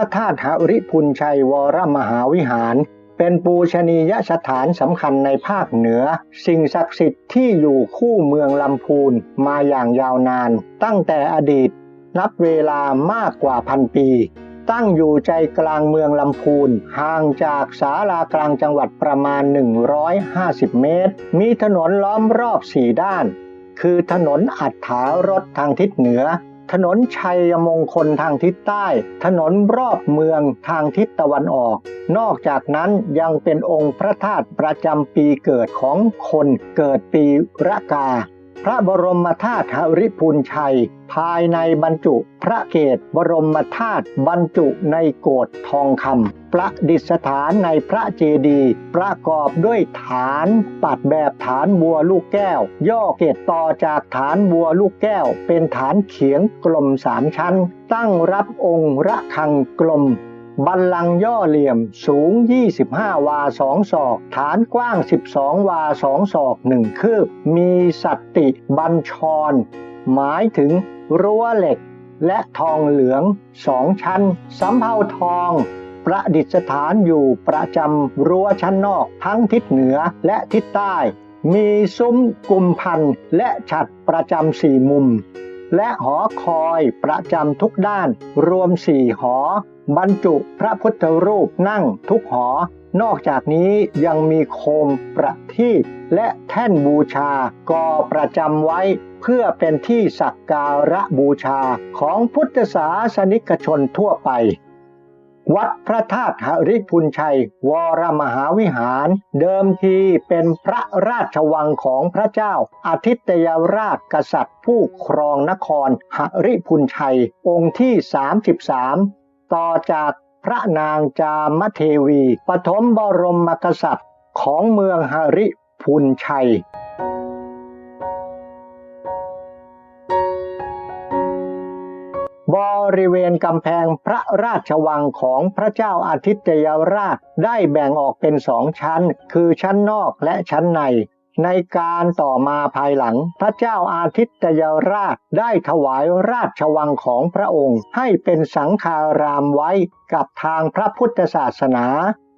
พระธาตุหริพุนชัยวรมหาวิหาร เป็นปูชนียสถานสำคัญในภาคเหนือ สิ่งศักดิ์สิทธิ์ที่อยู่คู่เมืองลำพูนมาอย่างยาวนาน ตั้งแต่อดีต นับเวลามากกว่าพันปี ตั้งอยู่ใจกลางเมืองลำพูน ห่างจากศาลากลางจังหวัดประมาณ 150 เมตร มีถนนล้อมรอบสี่ด้าน คือถนนอัดถารถทางทิศเหนือ ถนนชัยมงคลทางทิศใต้ ถนนรอบเมืองทางทิศตะวันออก นอกจากนั้นยังเป็นองค์พระธาตุประจำปีเกิดของคนเกิดปีระกา พระบรมธาตุหริพูนชัย ภายในบรรจุพระเกศบรมธาตุบรรจุในโกดทองคำประดิษฐานในพระเจดีย์ประกอบด้วยฐานปัดแบบฐานบัวลูกแก้ว ย่อเกตต่อจากฐานบัวลูกแก้ว เป็นฐานเขียงกลมสามชั้น ตั้งรับองค์ระฆังกลม บัลลังก์ย่อเหลี่ยมสูง 25 วาสองศอก ฐานกว้าง 12 วาสองศอกหนึ่งคืบ มีสัตติบัญชร หมายถึงรั้วเหล็ก และทองเหลืองสองชั้น สำเภาทอง ประดิษฐานอยู่ประจำรั้วชั้นนอกทั้งทิศเหนือและทิศใต้ มีซุ้มกุมพันและฉัดประจำสี่มุม และหอคอยประจำทุกด้านรวมสี่หอ บรรจุพระพุทธรูปนั่งทุกหอ นอกจากนี้ยังมีโคมประทีปและแท่นบูชาก่อประจำไว้ เพื่อเป็นที่สักการะบูชาของพุทธศาสนิกชนทั่วไป วัดพระธาตุหริพุนชัย วรมหาวิหาร เดิมทีเป็นพระราชวังของพระเจ้าอาทิตยราชกษัตริย์ผู้ครองนครหริพุนชัย องค์ที่ 33 ต่อจากพระนางจามเทวีปฐมบรมกษัตริย์ของเมืองหริพุนชัยบริเวณกำแพงพระราชวังของพระเจ้าอาทิตยราชได้แบ่งออกเป็นสองชั้น คือชั้นนอกและชั้นใน ในการต่อมาภายหลัง พระเจ้าอาทิตยราชได้ถวายราชวังของพระองค์ ให้เป็นสังฆารามไว้กับทางพระพุทธศาสนา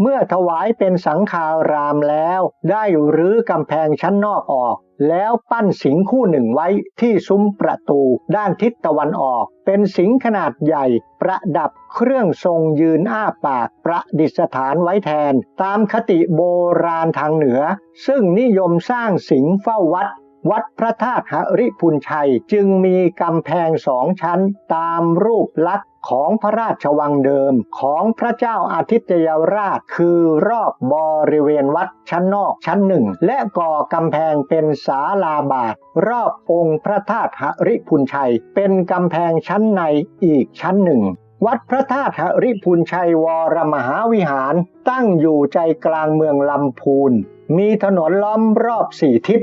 เมื่อถวายเป็นสังฆารามแล้ว ได้รื้อกำแพงชั้นนอกออก แล้วปั้นสิงคู่หนึ่งไว้ที่ซุ้มประตูด้านทิศตะวันออก เป็นสิงขนาดใหญ่ ประดับเครื่องทรงยืนอ้าปากประดิษฐานไว้แทน ตามคติโบราณทางเหนือ ซึ่งนิยมสร้างสิงเฝ้าวัดวัดพระธาตุหริพุนชัยจึงมีกำแพงสองชั้นตามรูปลักษณ์ ของพระราชวังเดิมของพระเจ้าอาทิตยราช คือรอบบริเวณวัดชั้นนอกชั้นหนึ่ง และก่อกำแพงเป็นศาลาบาท รอบองค์พระธาตุหริพุนชัย เป็นกำแพงชั้นในอีกชั้นหนึ่งวัดพระธาตุหริพุนชัยวรมหาวิหาร ตั้งอยู่ใจกลางเมืองลำพูน มีถนนล้อมรอบสี่ทิศ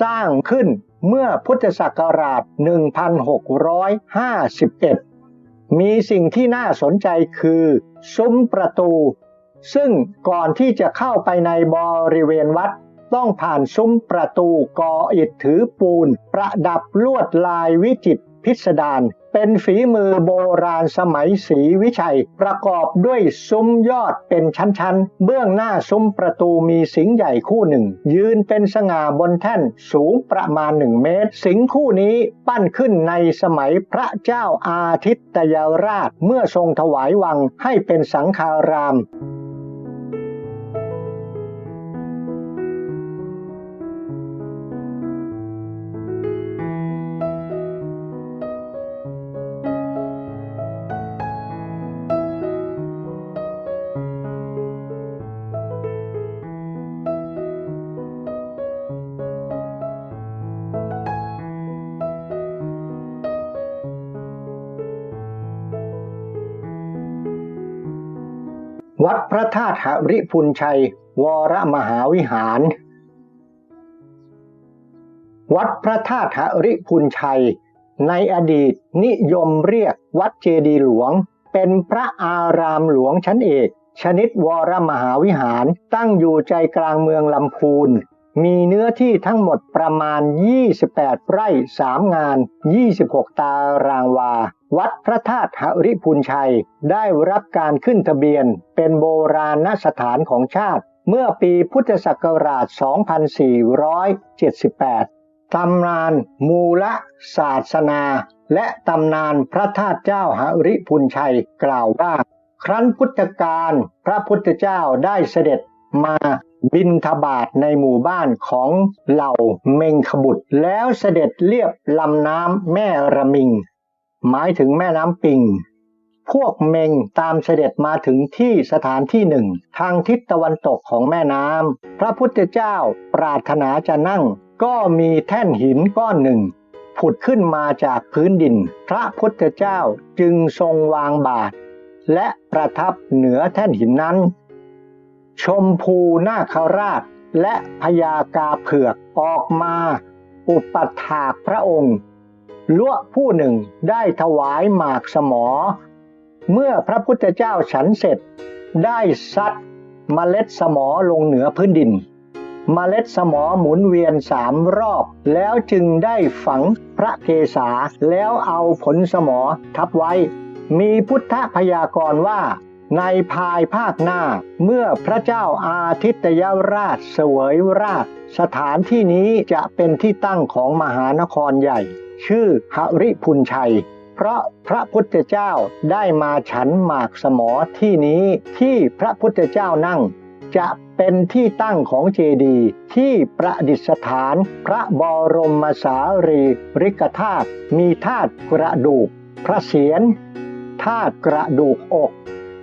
สร้างขึ้นเมื่อพุทธศักราช 1651 มีสิ่งที่น่าสนใจคือซุ้มประตู ซึ่งก่อนที่จะเข้าไปในบริเวณวัด ต้องผ่านซุ้มประตูกออิฐถือปูน ประดับลวดลายวิจิตร พิสดารเป็นฝีมือโบราณสมัยศรีวิชัย ประกอบด้วยซุ้มยอดเป็นชั้นๆ เบื้องหน้าซุ้มประตูมีสิงห์ใหญ่คู่หนึ่ง ยืนเป็นสง่าบนแท่นสูงประมาณหนึ่งเมตร สิงห์คู่นี้ปั้นขึ้นในสมัยพระเจ้าอาทิตยราชเมื่อทรงถวายวังให้เป็นสังฆาราม วัดพระธาตุหริพุนชัย วรมหาวิหาร วัดพระธาตุหริพุนชัย ในอดีตนิยมเรียกวัดเจดีหลวง เป็นพระอารามหลวงชั้นเอก ชนิดวรมหาวิหารตั้งอยู่ใจกลางเมืองลำพูน มีเนื้อที่ทั้งหมดประมาณ 28 ไร่ 3 งาน 26 ตารางวา วัดพระธาตุหริพุนชัย ได้รับการขึ้นทะเบียน เป็นโบราณสถานของชาติ เมื่อปีพุทธศักราช 2478 ตำนานมูลศาสนา และตำนานพระธาตุเจ้าหริพุนชัยกล่าวว่า ครั้นพุทธกาลพระพุทธเจ้าได้เสด็จ มาบินทบาทในหมู่บ้านของเหล่าเมงขบุตร แล้วเสด็จเลียบลำน้ำแม่ระมิง หมายถึงแม่น้ำปิง พวกเมงตามเสด็จมาถึงที่สถานที่หนึ่ง ทางทิศตะวันตกของแม่น้ำพระพุทธเจ้าปรารถนาจะนั่ง ก็มีแท่นหินก้อนหนึ่ง ผุดขึ้นมาจากพื้นดิน พระพุทธเจ้าจึงทรงวางบาทและประทับเหนือแท่นหินนั้น ชมพูนาคราชและพญากาเผือกออกมา อุปัฏฐากพระองค์ลวผู้หนึ่งได้ถวายหมากสมอ เมื่อพระพุทธเจ้าฉันเสร็จ ได้ซัดเมล็ดสมอลงเหนือพื้นดินเมล็ดสมอหมุนเวียนสามรอบ แล้วจึงได้ฝังพระเกศาแล้วเอาผลสมอทับไว้ มีพุทธพยากรณ์ว่า ในภายภาคหน้าเมื่อพระเจ้าอาทิตยราชเสวยราช สถานที่นี้จะเป็นที่ตั้งของมหานครใหญ่ ชื่อหริพุนชัย เพราะพระพุทธเจ้าได้มาฉันหมากสมอที่นี้ที่พระพุทธเจ้านั่ง จะเป็นที่ตั้งของเจดีย์ที่ประดิษฐาน พระบรมสารีริกธาตุมีธาตุกระดูก พระเศียรธาตุกระดูกอก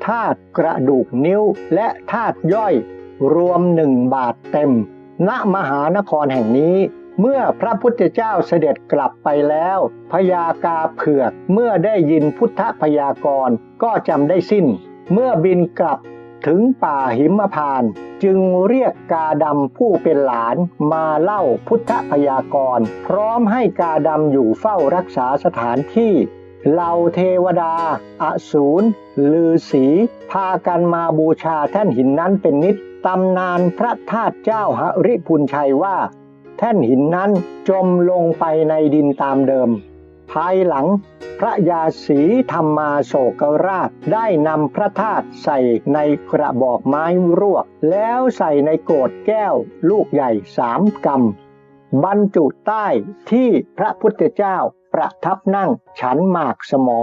ธาตุกระดูกนิ้วและธาตุย่อย รวมหนึ่งบาทเต็ม ณมหานครแห่งนี้ เมื่อพระพุทธเจ้าเสด็จกลับไปแล้วพญากาเผือกเมื่อได้ยินพุทธพยากรณ์ก็จำได้สิ้น เมื่อบินกลับถึงป่าหิมพาน จึงเรียกกาดำผู้เป็นหลานมาเล่าพุทธพยากรณ์พร้อมให้กาดำอยู่เฝ้ารักษาสถานที่ เหล่าเทวดา อสูรลือสี พากันมาบูชาแท่นหินนั้นเป็นนิดตำนานพระธาตุเจ้าหริพุนชัยว่า แท่นหินนั้นจมลงไปในดินตามเดิม ภายหลังพระยาศรีธรรมาโศกราชได้นำพระธาตุใส่ในกระบอกไม้รวก แล้วใส่ในโกรธแก้วลูกใหญ่สามกำบรรจุใต้ที่พระพุทธเจ้า ประทับนั่งฉันหมากสมอ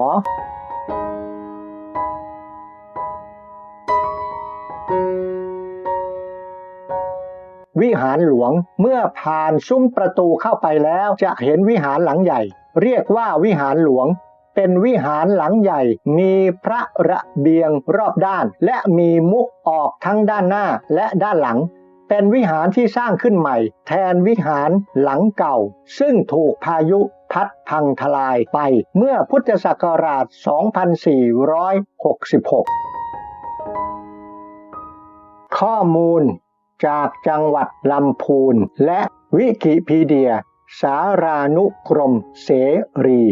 วิหารหลวงเมื่อผ่านซุ้มประตูเข้าไปแล้วจะเห็นวิหารหลังใหญ่ เรียกว่าวิหารหลวงเป็นวิหารหลังใหญ่ มีพระระเบียงรอบด้าน และมีมุกออกทั้งด้านหน้าและด้านหลัง เป็นวิหารที่สร้างขึ้นใหม่ แทนวิหารหลังเก่า ซึ่งถูกพายุ พัดพังทลายไปเมื่อพุทธศักราช 2466 ข้อมูลจากจังหวัดลำพูนและวิกิพีเดีย สารานุกรมเสรี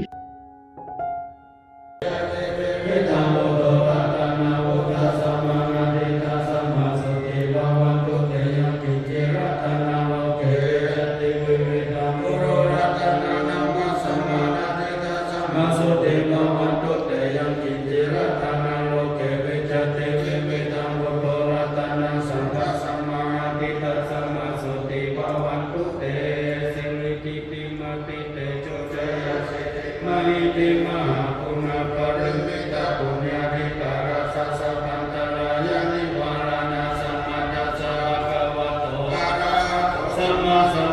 สั